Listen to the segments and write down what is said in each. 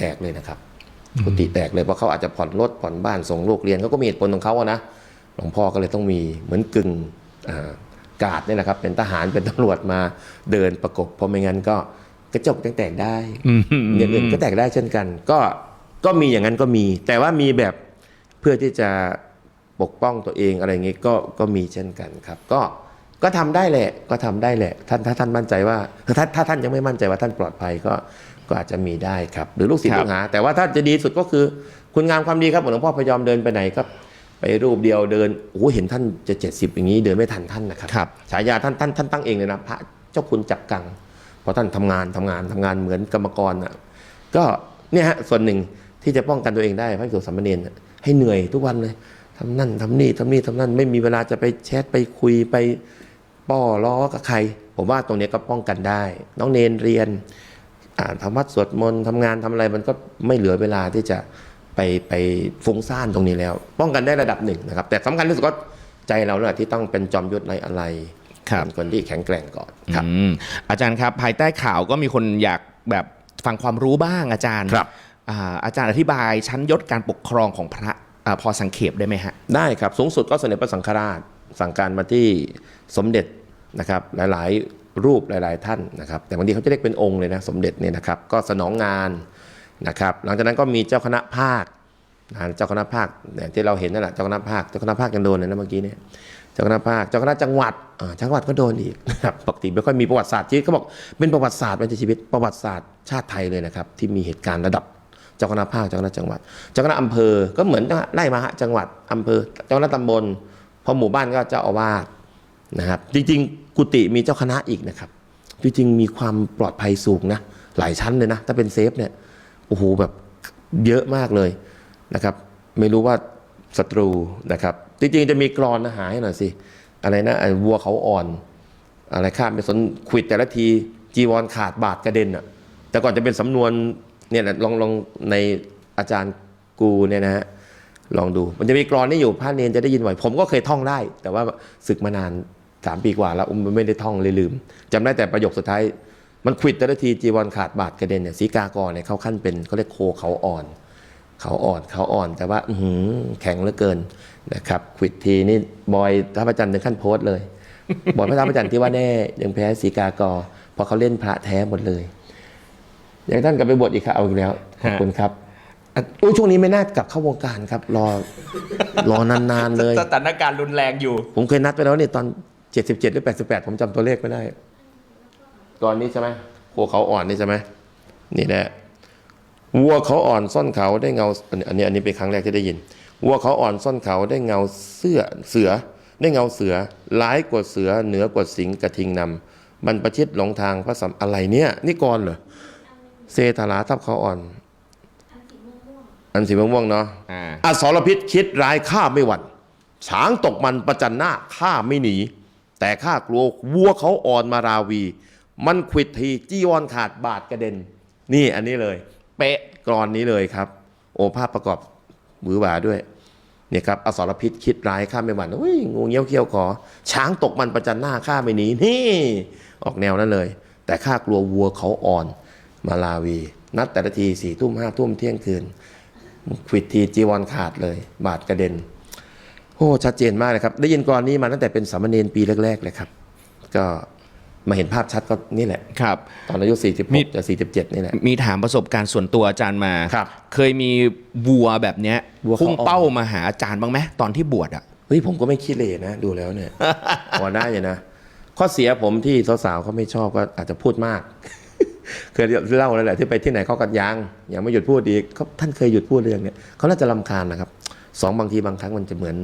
แตกเลยนะครับ กุฏิแตกเลยเพราะเขาอาจจะผ่อนรถผ่อนบ้านส่งลูกเรียนเขาก็มีเหตุผลของเขาอะนะหลวงพ่อก็เลยต้องมีเหมือนกึ่งอ่ากาดนี่แหละครับ เป็นทหารเป็นตำรวจมาเดินประกบ เพราะไม่งั้นก็กระจกยังแตกได้อืมอย่างอื่นก็แตกได้เช่นกัน ก็ก็มีอย่างนั้นก็มี แต่ว่ามีแบบเพื่อที่จะปกป้องตัวเองอะไรอย่างงี้ก็ก็มีเช่นกันครับ ก็ก็ทำได้แหละก็ทำได้แหละท่านถ้าท่านมั่นใจว่าถ้าถ้าท่านยังไม่มั่นใจว่าท่านปลอดภัยก็ ก็อาจจะมีได้ครับ หรือลูกศิษย์ครับลูกหา แต่ว่าถ้าจะดีสุดก็คือ คุณงามความดีครับหลวงพ่อพยอมเดินไปไหนก็ไปรูปเดียวเดินโอ้โหเห็นท่านจะเจ็ดสิบอย่างนี้เดินไม่ทันท่านนะครับครับฉายาท่านท่านท่านตั้งเองเลยนะพระเจ้าคุณจักกังเพราะท่านทำงานทำงานทำงานเหมือนกรรมกรอะก็เนี่ยฮะส่วนหนึ่งที่จะป้องกันตัวเองได้พระภิกษุสามเณรน่ะให้เหนื่อยทุกวันเลยทำนั่นทำนี่ทำนี่ทำนั่นไม่มีเวลาจะไปแชทไปคุยไปป้อล้อกับใคร ผมว่าตรงเนี้ยก็ป้องกันได้ น้องเนนเรียนอ่าน ทำวัดสวดมนต์ทำงานทำอะไรมันก็ไม่เหลือเวลาที่จะไปไปฟุ้งซ่านตรงนี้แล้ว ป้องกันได้ระดับหนึ่งนะครับ แต่สำคัญที่สุดก็ใจเราเนี่ยที่ต้องเป็นจอมยุทธในอะไรครับเป็นคนที่แข็งแกร่งก่อนครับอืมอาจารย์ครับภายใต้ข่าวก็มีคนอยากแบบฟังความรู้บ้างอาจารย์ครับอ่าอาจารย์อธิบายชั้นยศการปกครองของพระอาพอสังเขปได้ไหมฮะได้ครับสูงสุดก็สมเด็จพระสังฆราชสั่งการมาที่สมเด็จนะครับหลาย ๆ รูปหลาย ๆ ท่านนะครับ แต่บางทีเขาจะเรียกเป็นองค์เลยนะสมเด็จเนี่ยนะครับ ก็สนองงานนะครับ หลังจากนั้นก็มีเจ้าคณะภาคนะเจ้าคณะภาคเนี่ยที่เราเห็นนั่นแหละเจ้าคณะภาคเจ้าคณะภาคยังโดนเลยนะเมื่อกี้เนี่ยเจ้าคณะภาคเจ้าคณะจังหวัดจังหวัดก็โดนอีกนะครับปกติไม่ค่อยมีประวัติศาสตร์ชีวิตเขาบอกเป็นประวัติศาสตร์ในชีวิตประวัติศาสตร์ชาติไทยเลยนะครับที่มีเหตุการณ์ระดับเจ้าคณะภาคเจ้าคณะจังหวัด เจ้าคณะอำเภอก็เหมือนไล่มาฮะจังหวัดอำเภอเจ้าคณะตำบลพอหมู่บ้านก็เจ้าอาวาสนะครับจริงๆ กุฏิมีเจ้าคณะอีกนะครับจริงๆมีความปลอดภัยสูงนะหลายชั้นเลยนะ ถ้าเป็นเซฟเนี่ยโอ้โหแบบเยอะมากเลยนะครับ ไม่รู้ว่าศัตรูนะครับ จริงๆจะมีกรอนนะหาให้หน่อยสิ อะไรนะไอ้วัวเขาอ่อน อะไรข้ามไปสนขิดแต่ละทีจีวรขาดบาดกระเด็นอะแต่ก่อนจะเป็นสำนวนเนี่ยนะลองลองในอาจารย์กูเนี่ยนะฮะลองดู มันจะมีกรอนนี่อยู่พระเนนจะได้ยินบ่อยผมก็เคยท่องได้ แต่ว่าศึกมานาน สามปีกว่าแล้วอุ้มไม่ได้ท่องเลยลืมจำได้แต่ประโยคสุดท้าย มันขวิดแต่ละทีจีวรขาดบาดกระเด็นเนี่ยสีกากรเนี่ยเขาขั้นเป็นเขาเรียกโคเขาอ่อน เขาอ่อนเขาอ่อน แต่ว่าอื้อหือแข็งเหลือเกินนะครับขวิดทีนี่บอยท่าพระจันทร์ถึงขั้นโพสต์เลยบอยพระท่าพระจันทร์ที่ว่าแน่ยังแพ้สีกากอเพราะเขาเล่นพระแท้หมดเลยอย่างท่านกลับไปบวชอีกครับเอาอีกแล้วขอบคุณครับอุ้ยช่วงนี้ไม่น่ากลับเข้าวงการครับ รอรอนานๆเลยสถานการณ์รุนแรงอยู่ ผมเคยนัดไปแล้วเนี่ยตอน 77หรือ88ผมจำตัวเลขไม่ได้ก่อนนี้ใช่ไหมวัวเขาอ่อนนี่ใช่ไหมนี่แหละวัวเขาอ่อนซ่อนเขาได้เงาอันนี้อันนี้เป็นครั้งแรกที่ได้ยินวัวเขาอ่อนซ่อนเขาได้เงาเสื้อเสือ ได้เงาเสือร้ายกว่าเสือเหนือกว่าสิงห์กระทิงนำบรรพชิตหลงทางพระสัมอะไรเนี่ยนี่ก่อนเหรอเซธาราทับเขาอ่อน อันสีม่วงๆเนาะอ่าอสรพิษคิดร้ายข้าไม่หวั่นช้างตกมันประจันหน้าข้าไม่หนี แต่ข้ากลัววัวเขาอ่อนมาราวี มันขวิดทีจี้วรขาดบาดกระเด็น นี่อันนี้เลย เป๊ะกรอนนี้เลยครับ โอภาพประกอบหวือหวาด้วยเนี่ยครับอสรพิษคิดร้ายข้าไม่หวั่นอุ้ยงูเงี้ยวเขี้ยวขอ ช้างตกมันประจันหน้าข้าไม่หนีนี่ ออกแนวนั้นเลย แต่ข้ากลัววัวเขาอ่อนมาลาวี นัดแต่ละทีสี่ทุ่มห้าทุ่มเที่ยงคืนขวิดทีจีวรขาดเลย บาดกระเด็น โอ้ชัดเจนมากเลยครับ ได้ยินกรอนนี้มาตั้งแต่เป็นสามเณรปีแรก ๆ เลยครับ ก็มาเห็นภาพชัดก็นี่แหละครับ ตอนอายุมี46จะ47 นี่แหละ มีถามประสบการณ์ส่วนตัวอาจารย์มาครับเคยมีวัวแบบเนี้ยวัวเขา พุ่งเป้ามาหาอาจารย์บ้างไหมตอนที่บวชอะ เฮ้ยผมก็ไม่คิดเลยนะ ดูแล้วเนี่ย พอได้อยู่นะ ข้อเสียผมที่สาวๆเขาไม่ชอบก็อาจจะพูดมาก เคยเล่าแล้วแหละที่ไปที่ไหนเขาก็ยังยังไม่หยุดพูดอีกเขาท่านเคยหยุดพูดเรื่องเนี้ยเขาน่าจะลำคาญนะครับสองบางทีบางครั้งมันจะเหมือน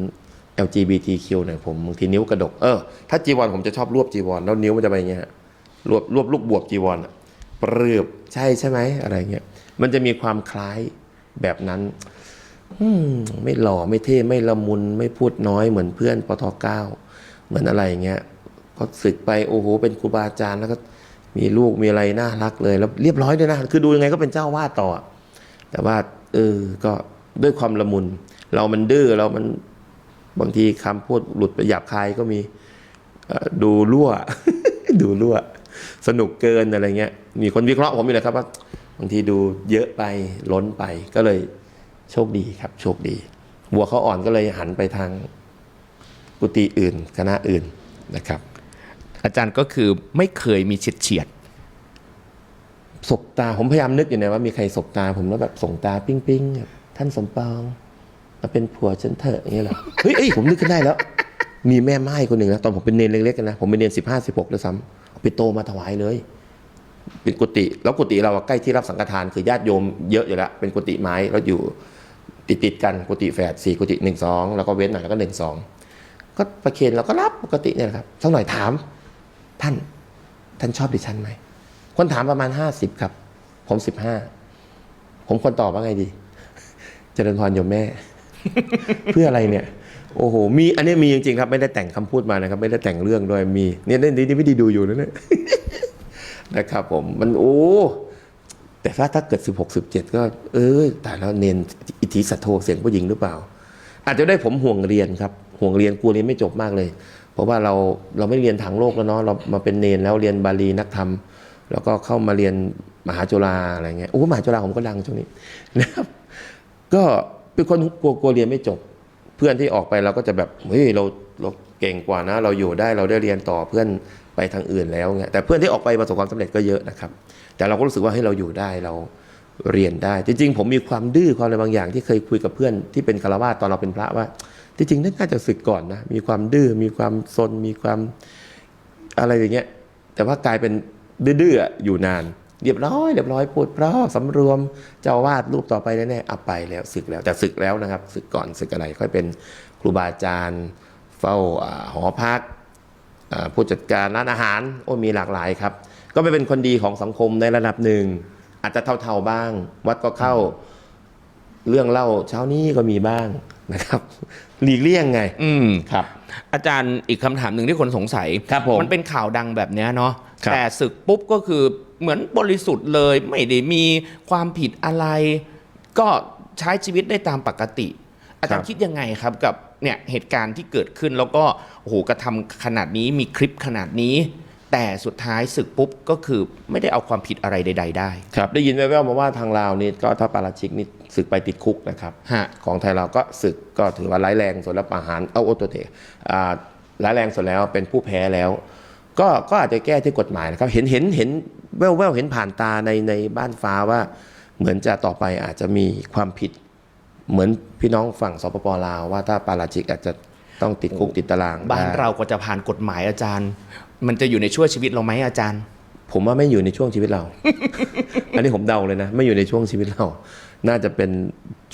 LGBTQ หน่อยผมบางทีนิ้วกระดกเออถ้าจีวรผมจะชอบรวบจีวรแล้วนิ้วมันจะไปอย่างเงี้ยรวบรวบลูกบวบจีวรอะปรืบใช่ใช่ไหมอะไรเงี้ยมันจะมีความคล้ายแบบนั้นมไม่หล่อไม่เท่ไม่ละมุนไม่พูดน้อยเหมือนเพื่อนปทเก้าเหมือนอะไรเงี้ยพอศึกไปโอ้โหเป็นครูบาอาจารย์แล้วก็มีลูกมีอะไรน่ารักเลย แล้วเรียบร้อยด้วยนะคือดูยังไงก็เป็นเจ้าวาดต่อ แต่ว่าเออก็ด้วยความละมุน เรามันดื้อเรามัน บางทีคำพูดหลุดไปหยาบคายก็มีเอ่อดูรั่ว ดูรั่ว สนุกเกินอะไรเงี้ย มีคนวิเคราะห์ผมอยู่เลยครับว่าบางทีดูเยอะไปล้นไปก็เลยโชคดีครับ โชคดีวัวเขาอ่อนก็เลยหันไปทางกุฏิอื่น คณะอื่นนะครับ อาจารย์ก็คือไม่เคยมีเฉียดเฉียดสบตาผมพยายามนึกอยู่นะว่ามีใครสบตาผมแล้วแบบส่งตาปิ้งปิ้งๆแบบท่านสมปอง มาเป็นผัวฉันเถอะอย่างเงี้ยเหรอเฮ้ยเอ้ยผมนึกขึ้นได้แล้ว มีแม่ไม้คนหนึ่งนะตอนผมเป็นเนรเล็กๆกันนะผมเป็นเนรสิบห้าสิบหกด้วยซ้ำไปโตมาถวายเลย เป็นกุฏิแล้วกุฏิเราอะใกล้ที่รับสังฆทานคือญาติโยมเยอะอยู่แล้วเป็นกุฏิไม้แล้วอยู่ติดติดๆกันกุฏิแฝดสี่กุฏิหนึ่งสองแล้วก็เว้นหน่อยแล้วก็หนึ่งสองก็ประเคนเราก็รับปกติเนี่ยแหละครับสักหน่อยถาม ท่านท่านชอบดิฉันไหมคนถามประมาณห้าสิบครับ ผมสิบห้าผมควรตอบว่าไงดี เจริญพรโยมแม่ เพื่ออะไรเนี่ย โอ้โห มีอันนี้มีจริงๆครับ ไม่ได้แต่งคำพูดมานะครับ ไม่ได้แต่งเรื่องด้วยมี เนี่ยนี่นี่ไม่ด้ดูอยู่นะเนี่ยนะครับผมมันโอ้แต่ถ้าถ้าเกิดสิบหกสิบเจ็ดก็ เออแต่แล้วเนนอิทธิสัตโธเสียงผู้หญิงหรือเปล่า อาจจะได้ผมห่วงเรียนครับ ห่วงเรียนกลัวเรียนไม่จบมากเลย เพราะว่าเราเราไม่เรียนทางโลกแล้วเนาะเรามาเป็นเนนแล้วเรียนบาลีนักธรรม แล้วก็เข้ามาเรียนมหาจุฬาอะไรเงี้ยโอ้มหาจุฬาผมก็ดังช่วงนี้นะครับ ก็ เป็นคนกลัวกลัวเรียนไม่จบ เพื่อนที่ออกไปเราก็จะแบบเฮ้ยเราเราเก่งกว่านะ เราอยู่ได้เราได้เรียนต่อเพื่อนไปทางอื่นแล้วเงี้ยแต่เพื่อนที่ออกไปประสบความสำเร็จก็เยอะนะครับ แต่เราก็รู้สึกว่าให้เราอยู่ได้เราเรียนได้ จริง ๆ ผมมีความดื้อความอะไรบางอย่าง ที่เคยคุยกับเพื่อนที่เป็นคารวาสตอนเราเป็นพระว่าจริงๆน่าจะศึกก่อนนะมีความดื้อมีความซนมีความอะไรอย่างเงี้ยแต่ว่ากลายเป็นดื้อๆอยู่นาน เรียบร้อยเรียบร้อยพูดเพราะสำรวมเจ้าอาวาดรูปต่อไปแน่ๆเอาไปแล้วศึกแล้วแต่ศึกแล้วนะครับศึกก่อนศึกอะไรค่อยเป็นครูบาอาจารย์ เฝ้าอ่าหอพักอ่าผู้จัดการร้านอาหารโอ้มีหลากหลายครับ ก็ไม่เป็นคนดีของสังคมในระดับหนึ่ง อาจจะเท่าๆบ้าง วัดก็เข้าเรื่องเล่าเช้านี้ก็มีบ้างนะครับ หลีกเลี่ยงไง อืมครับ อาจารย์อีกคำถามหนึ่งที่คนสงสัยครับผมนเป็นข่าวดังแบบเนี้ยเนาะครับ แต่ศึกปุ๊บก็คือเหมือนบริสุทธิ์เลย ไม่ได้มีความผิดอะไร ก็ใช้ชีวิตได้ตามปกติ อาจารย์คิดยังไงครับกับเนี่ยเหตุการณ์ที่เกิดขึ้นแล้วก็โอ้โหกระทำขนาดนี้มีคลิปขนาดนี้ แต่สุดท้ายศึกปุ๊บก็คือไม่ได้เอาความผิดอะไรใด ๆ ได้ครับได้ยินแว่วๆมาว่าทางลาวนี่ก็ถ้าปาราชิกนี่ศึกไปติดคุกนะครับฮะของไทยเราก็ศึกก็ถือว่าร้ายแรงส่วนแล้วประหารเอาโอตัวเตอ่าร้ายแรงส่วนแล้วเป็นผู้แพ้แล้ว ก็ก็อาจจะแก้ที่กฎหมายนะครับ เห็นเห็นเห็นแว่วแววๆเห็นผ่านตาในในบ้านฟ้าว่า เหมือนจะต่อไปอาจจะมีความผิด เหมือนพี่น้องฝั่งสปปลาวว่าถ้าปาราชิกอาจจะต้องติดคุกติดตารางบ้านได้เราก็จะผ่านกฎหมายอาจารย์ มันจะอยู่ในช่วงชีวิตเราไหมอาจารย์ ผมว่าไม่อยู่ในช่วงชีวิตเรา อันนี้ผมเดาเลยนะ ไม่อยู่ในช่วงชีวิตเรา น่าจะเป็น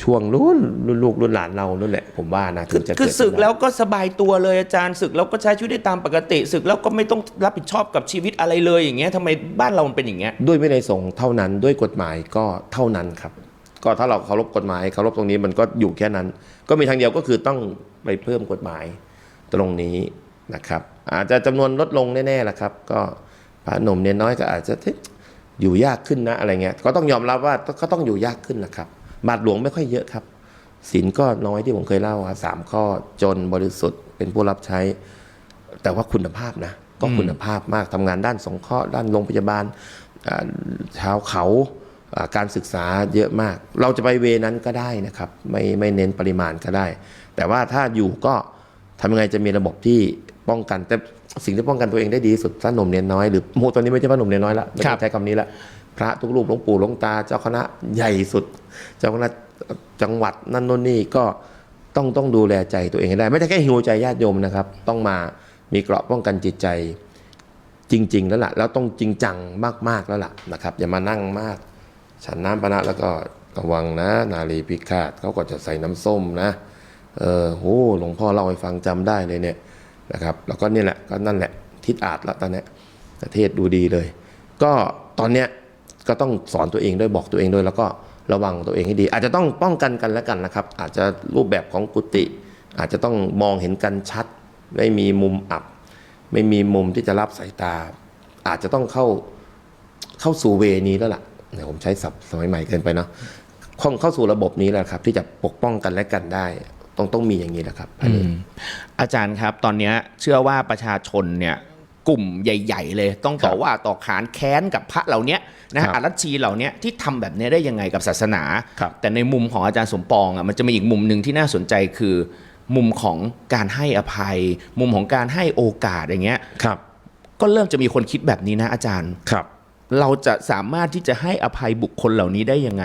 ช่วงรุ่นรุ่นลูกรุ่นหลานเรานั่นแหละผมว่านะคือถึงจะคือเดศึกขึ้นได้แล้วก็สบายตัวเลยอาจารย์ศึกแล้วก็ใช้ชีวิตได้ตามปกติศึกแล้วก็ไม่ต้องรับผิดชอบกับชีวิตอะไรเลยอย่างเงี้ยทำไมบ้านเรามันเป็นอย่างเงี้ยด้วยวินัยสงฆ์เท่านั้นด้วยกฎหมายก็เท่านั้นครับ ก็ถ้าเราเคารพกฎหมายเคารพตรงนี้มันก็อยู่แค่นั้น ก็มีทางเดียวก็คือต้องไปเพิ่มกฎหมายตรงนี้นะครับ อาจจะจำนวนลดลงแน่ๆแหละครับ ก็พระหนุ่มเนนน้อยก็อาจจะเอยู่ยากขึ้นนะอะไรเงี้ยก็ต้องยอมรับว่าก็ต้องอยู่ยากขึ้นนะครับบาทหลวงไม่ค่อยเยอะครับศีลก็น้อยที่ผมเคยเล่าครับสามข้อจนบริสุทธิ์เป็นผู้รับใช้ แต่ว่าคุณภาพนะ ก็คุณภาพมากทำงานด้านสงเคราะห์ด้านโรงพยาบาลอ่าชาวเขาการศึกษาเยอะมาก เราจะไปเวนั้นก็ได้นะครับ ไม่ไม่เน้นปริมาณก็ได้ แต่ว่าถ้าอยู่ก็ ทำยังไงจะมีระบบที่ป้องกัน แต่สิ่งที่ป้องกันตัวเองได้ดีที่สุดถ้าหนุ่มเนียนน้อยหรือโมตอนนี้ไม่ใช่พระหนุ่มเนียนน้อยละไม่ครัต้อบงใช้คำนี้ละพระทุกรูปหลวงปู่หลวงตาเจ้าคณะใหญ่สุด เจ้าคณะจังหวัดนั่นโน่นนี่ก็ต้องต้องดูแลใจตัวเองให้ได้ ไม่ใช่แค่หิวใจญาติโยมนะครับ ต้องมามีเกราะป้องกันจิตใจจริง ๆ แล้วล่ะแล้วต้องจริงจังมากๆแล้วล่ะนะครับอย่ามานั่งมาก ฉันน้ำปะนะแล้วก็ระวังนะ นาลีพิฆาตเขาก็จะใส่น้ำส้มนะ เออโหหลวงพ่อเล่าให้ฟังจำได้เลยเนี่ยนะครับ แล้วก็นี่แหละก็นั่นแหละทิศอาจละตอนเนี้ยประเทศดูดีเลย ก็ตอนเนี้ยก็ต้องสอนตัวเองด้วยบอกตัวเองด้วย แล้วก็ระวังตัวเองให้ดี อาจจะต้องป้องกันกันแล้วกันนะครับ อาจจะรูปแบบของกุฏิอาจจะต้องมองเห็นกันชัด ไม่มีมุมอับ ไม่มีมุมที่จะรับสายตา อาจจะต้องเข้าเข้าสู่เวนี้แล้วล่ะเดี๋ยผมใช้ศัพท์สมัยใหม่เกินไปเนาะเข้าเข้าสู่ระบบนี้แหละครับ ที่จะปกป้องกันและกันได้ ต้องต้องมีอย่างนี้แหละครับอันนี้ อาจารย์ครับตอนเนี้ยเชื่อว่าประชาชนเนี่ยกลุ่มใหญ่ ๆ เลย ต้องต่อครับว่าต่อขานแค้นกับพระเหล่าเนี้ยนะครัฮะบอารัชชีเหล่าเนี้ยที่ทำแบบเนี้ยได้ยังไงกับศาสนาครับแต่ในมุมของอาจารย์สมปองอะมันจะมีอีกมุมหนึ่งที่น่าสนใจคือ มุมของการให้อภัย มุมของการให้โอกาสอย่างเงี้ยครับ ก็เริ่มจะมีคนคิดแบบนี้นะอาจารย์ครับ เราจะสามารถที่จะให้อภัยบุคคลเหล่านี้ได้ยังไง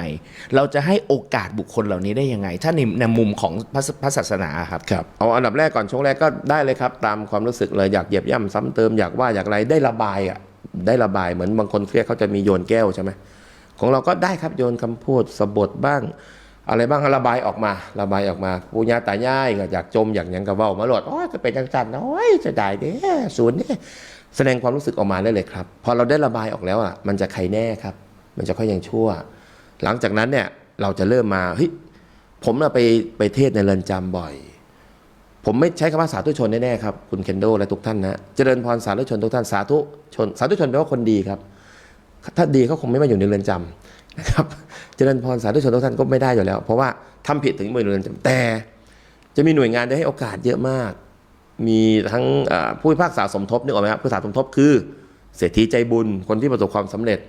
เราจะให้โอกาสบุคคลเหล่านี้ได้ยังไง ถ้าในในมุมของพระพระศาสนาครับ ครับ เอาอันดับแรกก่อนช่วงแรกก็ได้เลยครับ ตามความรู้สึกเลยอยากเหยียบย่ำซ้ำเติมอยากว่าอยากอะไรได้ระบายอะได้ระบายเหมือนบางคนเครียดเขาจะมีโยนแก้วใช่ไหมของเราก็ได้ครับโยนคำพูดสะบดบ้าง อะไรบ้างระบายออกมา ระบายออกมาปูญาตายายก็อยากจมอยากหยังกับว่ามาหลดโอ้ยจะเป็นจังจันโอ้ยจะได้เด้ศูนย์เนี่ย แสดงความรู้สึกออกมาได้เลยครับ พอเราได้ระบายออกแล้วอะมันจะใครแน่ครับ มันจะค่อยยังชั่ว หลังจากนั้นเนี่ยเราจะเริ่มมาเฮ้ยผมน่ะไปไปเทศในเรือนจำบ่อย ผมไม่ใช้คำว่าสาธุชนแน่ๆครับคุณเคนโดและทุกท่านนะเจริญพรสาธุชนทุกท่านสาธุชน สาธุชนแปลว่าคนดีครับ ถ้าดีเขาคงไม่มาอยู่ในเรือนจำนะครับเจริญพรสาธุชนทุกท่านก็ไม่ได้อยู่แล้ว เพราะว่าทำผิดถึงมือเรือนจำแต่ จะมีหน่วยงานได้ให้โอกาสเยอะมาก มีทั้งผู้พิพากษาสมทบนึกออกไหมครับผู้พิพากษาสมทบคือ เศรษฐีใจบุญคนที่ประสบความสำเร็จ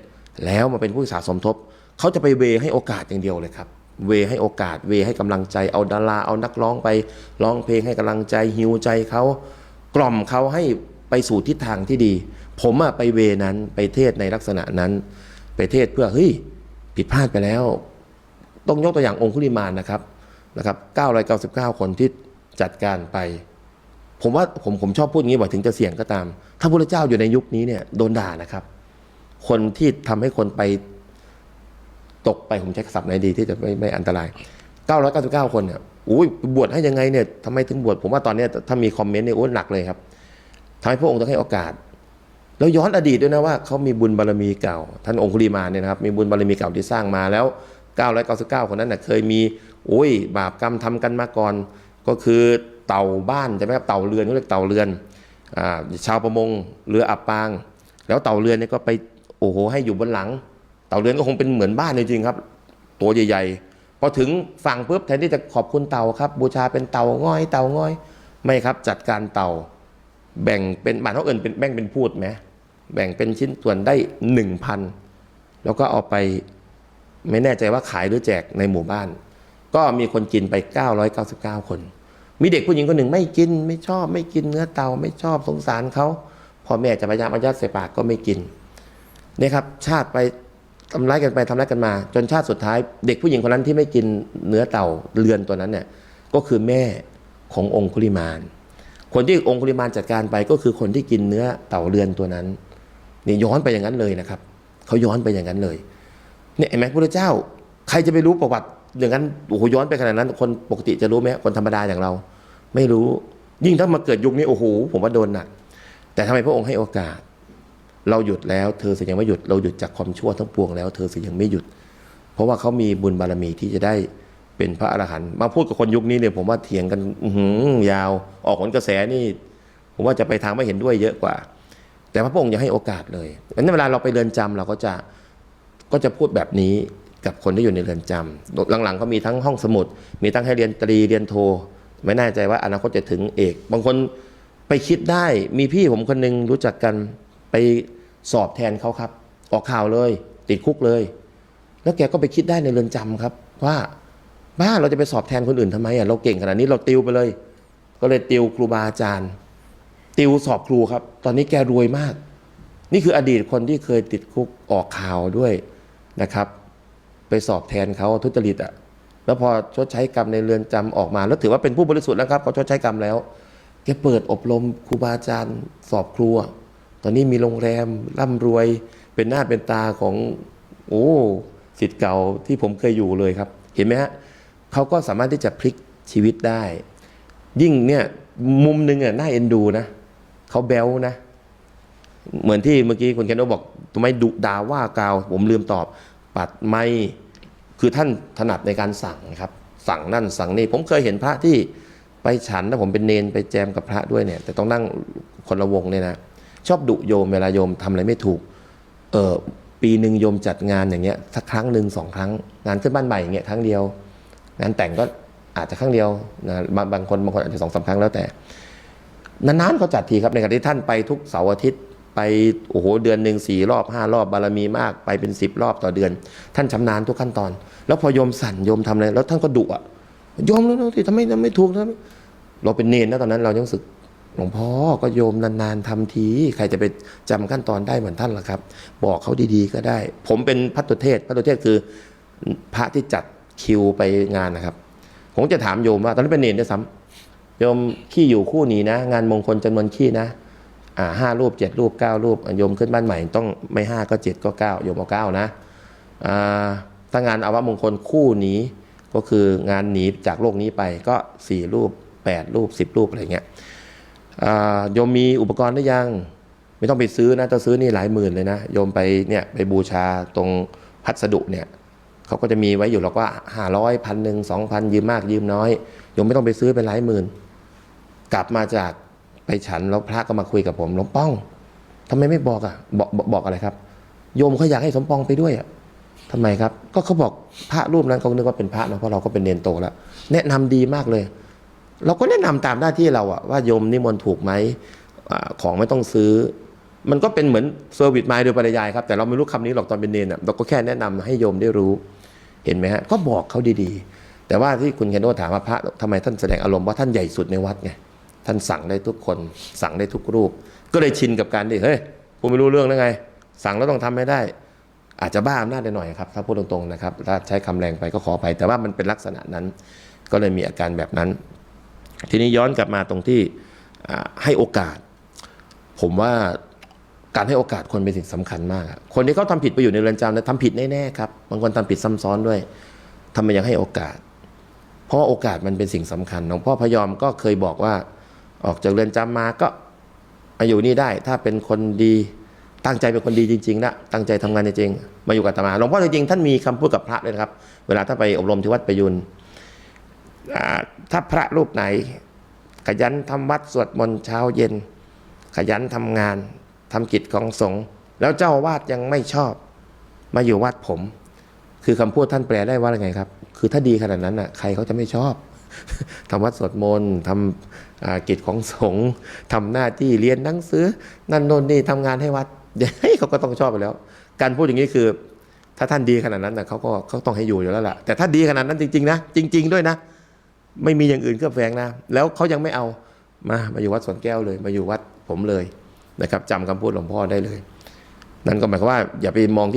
แล้วมาเป็นผู้พิพากษาสมทบเขาจะไปเวให้โอกาสอย่างเดียวเลยครับ เวให้โอกาสเวให้กำลังใจเอาดาราเอานักร้องไปร้องเพลงให้กำลังใจฮิวใจเขากล่อมเขาให้ไปสู่ทิศทางที่ดี ผมอะไปเวนั้นไปเทศในลักษณะนั้น ไปเทศเพื่อเฮ้ยผิดพลาดไปแล้ว ต้องยกตัวอย่างองคุลิมานนะครับนะครับ 999 คนที่จัดการไป ผมว่าผมผมชอบพูดอย่างนี้ว่าถึงจะเสี่ยงก็ตาม ถ้าพระเจ้าอยู่ในยุคนี้เนี่ยโดนด่านะครับ คนที่ทำให้คนไปตกไปผมใช้ศัพท์ไหนดีที่จะไม่ไม่อันตราย 999 คนเนี่ยอุ้ยบวชให้ยังไงเนี่ยทำไมถึงบวชผมว่าตอนนี้ถ้ามีคอมเมนต์เนี่ยโอ้หนักเลยครับทำให้พระองค์ต้องให้โอกาส แล้วย้อนอดีตด้วยนะว่าเขามีบุญบารมีเก่า ท่านองคุลีมาเนี่ยนะครับมีบุญบารมีเก่าที่สร้างมาแล้ว 999 คนนั้นนะเคยมีโอ้ยบาปกรรมทำกันมาก่อนก็คือ เต่าบ้านใช่ไหมครับเต่าเรือนเขาเรียกเต่าเรือนอชาวประมงเรืออับปาง แล้วเต่าเรือนเนี่ยก็ไปโอ้โหให้อยู่บนหลัง เต่าเรือนก็คงเป็นเหมือนบ้านจริงๆครับ ตัวใหญ่ๆพอถึงฝั่งปุ๊บแทนที่จะขอบคุณเต่าครับ บูชาเป็นเต่าง้อยเต่าง้อย ไม่ครับจัดการเต่า แบ่งเป็นบ้านเขาเอินเป็นแบ่งเป็นพูดไหมแบ่งเป็นชิ้นส่วนได้หนึ่งพันแล้วก็เอาไปไม่แน่ใจว่าขายหรือแจกในหมู่บ้าน ก็มีคนกินไป 999 คน มีเด็กผู้หญิงคนหนึ่งไม่กินไม่ชอบ ไม่กินเนื้อเต่าไม่ชอบสงสารเขาพ่อแม่จะพยายามอายัดใส่ปากก็ไม่กินนี่ครับ ชาติไปทำร้ายกันไปทำร้ายกันมา จนชาติสุดท้าย เด็กผู้หญิงคนนั้นที่ไม่กินเนื้อเต่าเรือนตัวนั้นเนี่ยก็คือแม่ขององคุลิมาน คนที่องคุลิมานจัดการไปก็คือคนที่กินเนื้อเต่าเรือนตัวนั้นนี่ย้อนไปอย่างนั้นเลยนะครับเขาย้อนไปอย่างนั้นเลยเนี่ยเห็นไหมพระเจ้า ใครจะไปรู้ประวัติ อย่างนั้นโอ้โหย้อนไปขนาดนั้น คนปกติจะรู้ไหมคนธรรมดาอย่างเรา ไม่รู้ยิ่งถ้ามาเกิดยุคนี้โอ้โหผมว่าโดนหนักแต่ทำไมพระองค์ให้โอกาส เราหยุดแล้วเธอเสียยังไม่หยุดเราหยุดจากความชั่วทั้งปวงแล้ว เธอเสียยังไม่หยุด เพราะว่าเขามีบุญบารมีที่จะได้เป็นพระอรหันต์มาพูดกับคนยุคนี้เนี่ยผมว่าเถียงกันหือยาว ออกผลกระแสนี่ ผมว่าจะไปทางไม่เห็นด้วยเยอะกว่า แต่พระองค์ยังให้โอกาสเลยงั้นเวลาเราไปเรือนจำเราก็จะก็จะพูดแบบนี้ กับคนที่อยู่ในเรือนจำหลังๆเขามีทั้งห้องสมุด มีทั้งให้เรียนตรีเรียนโท ไม่แน่ใจว่าอนาคตจะถึงเอก บางคนไปคิดได้มีพี่ผมคนหนึงรู้จักกันไปสอบแทนเขาครับ ออกข่าวเลย ติดคุกเลย แล้วแกก็ไปคิดได้ในเรือนจำครับ ว่าบ้าเราจะไปสอบแทนคนอื่นทำไมอะเราเก่งขนาดนี้เราติวไปเลย ก็เลยติวครูบาอาจารย์ ติวสอบครูครับ ตอนนี้แกรวยมาก นี่คืออดีตคนที่เคยติดคุกออกข่าวด้วยนะครับ ไปสอบแทนเขาทุจริตอะแล้วพอชดใช้กรรมในเรือนจำออกมา แล้วถือว่าเป็นผู้บริสุทธิ์แล้วครับเขาชดใช้กรรมแล้วแกเปิดอบรมครูบาอาจารย์ สอบครูอะตอนนี้มีโรงแรมร่ำรวยเป็นหน้าเป็นตาของโอ้สิทธิ์เก่าที่ผมเคยอยู่เลยครับ เห็นไหมฮะเขาก็สามารถที่จะพลิกชีวิตได้ ยิ่งเนี่ยมุมหนึ่งอะน่าเอ็นดูนะเขาแบลนะ เหมือนที่เมื่อกี้คุณแคนโดบอกทำไมดุด่าว่ากล่าว ผมลืมตอบ ปัดไม่คือท่านถนัดในการสั่งนะครับ สั่งนั่นสั่งนี่ผมเคยเห็นพระที่ไปฉันนะผมเป็นเนนไปแจมกับพระด้วยเนี่ย แต่ต้องนั่งคนละวงเนี่ยนะชอบดุโยมเวลาโยมทำอะไรไม่ถูกเออปีหนึ่งโยมจัดงานอย่างเงี้ยสักครั้งหนึ่งสองครั้ง งานขึ้นบ้านใหม่อย่างเงี้ยครั้งเดียว งานแต่งก็อาจจะครั้งเดียวนะบางบางคนบางคนอาจจะสองสามครั้งแล้วแต่นานๆเขาจัดทีครับในขณะที่ท่านไปทุกเสาร์อาทิตย์ ไปโอ้โหเดือนหนึ่งสี่รอบห้ารอบบารมีมากไปเป็นสิบรอบต่อเดือน ท่านชำนาญทุกขั้นตอน แล้วพอโยมสั่นโยมทำอะไรแล้วท่านก็ดุอะโยมแล้วที่ทำไมทำไม่ถูกนะเราเป็นเนรนะตอนนั้นเรายังสึกหลวงพ่อก็โยมนานๆทำทีใครจะไปจำขั้นตอนได้เหมือนท่านล่ะครับ บอกเขาดีๆก็ได้ ผมเป็นพัตุเทศพัตุเทศคือพระที่จัดคิวไปงานนะครับ ผมจะถามโยมว่า ตอนนั้นเป็นเนรด้วยซ้ำโยมขี้อยู่คู่นี้นะ งานมงคลจำนวนขี้นะ ห้ารูปเจ็ดรูปเก้ารูปโยมขึ้นบ้านใหม่ต้องไม่ห้าก็เจ็ดก็เก้าโยมเอาเก้านะอ่าถ้างานอาวมงคลคู่นี้ก็คืองานหนีจากโลกนี้ไปก็สี่รูปแปดรูปสิบรูปอะไรเงี้ยอ่าโยมมีอุปกรณ์หรือยัง ไม่ต้องไปซื้อนะถ้าซื้อนี่หลายหมื่นเลยนะโยมไปเนี่ยไปบูชาตรงพัสดุเนี่ยเขาก็จะมีไว้อยู่หรอกว่าห้าร้อยพันหนึ่งสองพันยืมมากยืมน้อยโยมไม่ต้องไปซื้อเป็นหลายหมื่น กลับมาจาก ไปฉันแล้วพระก็มาคุยกับผมหลวงป้องทำไมไม่บอกอะบอกบอกอะไรครับ โยมเขาอยากให้สมปองไปด้วยอะทำไมครับ ก็เขาบอกพระรูปนั้นเขานึกว่าเป็นพระเนอะเพราะเราก็เป็นเนนโตแล้วแนะนำดีมากเลย เราก็แนะนำตามหน้าที่เราอะว่าโยมนิมนต์ถูกไหมอของไม่ต้องซื้อ มันก็เป็นเหมือนเซอร์วิสไมาโดยปริยายครับ แต่เราไม่รู้คำนี้หรอกตอนเป็นเนนอะเราก็แค่แนะนำให้โยมได้รู้ เห็นไหมฮะก็บอกเขาดีๆ แต่ว่าที่คุณเคนโนถามว่าพระทำไมท่านแสดงอารมณ์ว่าท่านใหญ่สุดในวัดไง ท่านสั่งได้ทุกคน สั่งได้ทุกรูป ก็เลยชินกับการที่เฮ้ยกูไม่รู้เรื่องแล้วไง สั่งแล้วต้องทำให้ได้ อาจจะบ้าอำนาจหน่อยครับถ้าพูดตรงๆนะครับถ้าใช้คำแรงไปก็ขอไป แต่ว่ามันเป็นลักษณะนั้น ก็เลยมีอาการแบบนั้น ทีนี้ย้อนกลับมาตรงที่ให้โอกาส ผมว่าการให้โอกาสคนเป็นสิ่งสำคัญมาก คนที่เขาทำผิดไปอยู่ในเรือนจำนะทำผิดแน่ๆครับบางคนทำผิดซ้ำซ้อนด้วยทำไมยังให้โอกาส เพราะโอกาสมันเป็นสิ่งสำคัญหลวงพ่อพยอมก็เคยบอกว่า ออกจากเรือนจำมาก็มาอยู่นี่ได้ ถ้าเป็นคนดีตั้งใจเป็นคนดีจริงๆนะตั้งใจทำงานจริงๆมาอยู่กับตมาหลวงพ่อจริงๆท่านมีคำพูดกับพระเลยนะครับ เวลาท่านไปอบรมที่วัดประยุนถ้าพระรูปไหน ขยันทำวัดสวดมนต์เช้าเย็น ขยันทำงานทำกิจของสงฆ์แล้วเจ้าวาดยังไม่ชอบ มาอยู่วัดผม คือคำพูดท่านแปลได้ว่าอะไรไงครับ คือถ้าดีขนาดนั้นน่ะใครเขาจะไม่ชอบ ทำวัดสวดมนต์ทำกิจของสงฆ์ทำหน้าที่เรียนหนังสือ นั่นโน่นนี่ทำงานให้วัดเดี๋ยเขาก็ต้องชอบไปแล้ว การพูดอย่างนี้คือ ถ้าท่านดีขนาดนั้นน่ะเขาก็เขาต้องให้อยู่อยู่แล้วล่ะ แต่ถ้าดีขนาดนั้นจริงๆนะจริง ๆ ด้วยนะ ไม่มีอย่างอื่นเครือบแฝงนะ แล้วเขายังไม่เอามามาอยู่วัดสวนแก้วเลย มาอยู่วัดผมเลยนะครับจำคำพูดหลวงพ่อได้เลย นั่นก็หมายความว่าอย่าไปมองที่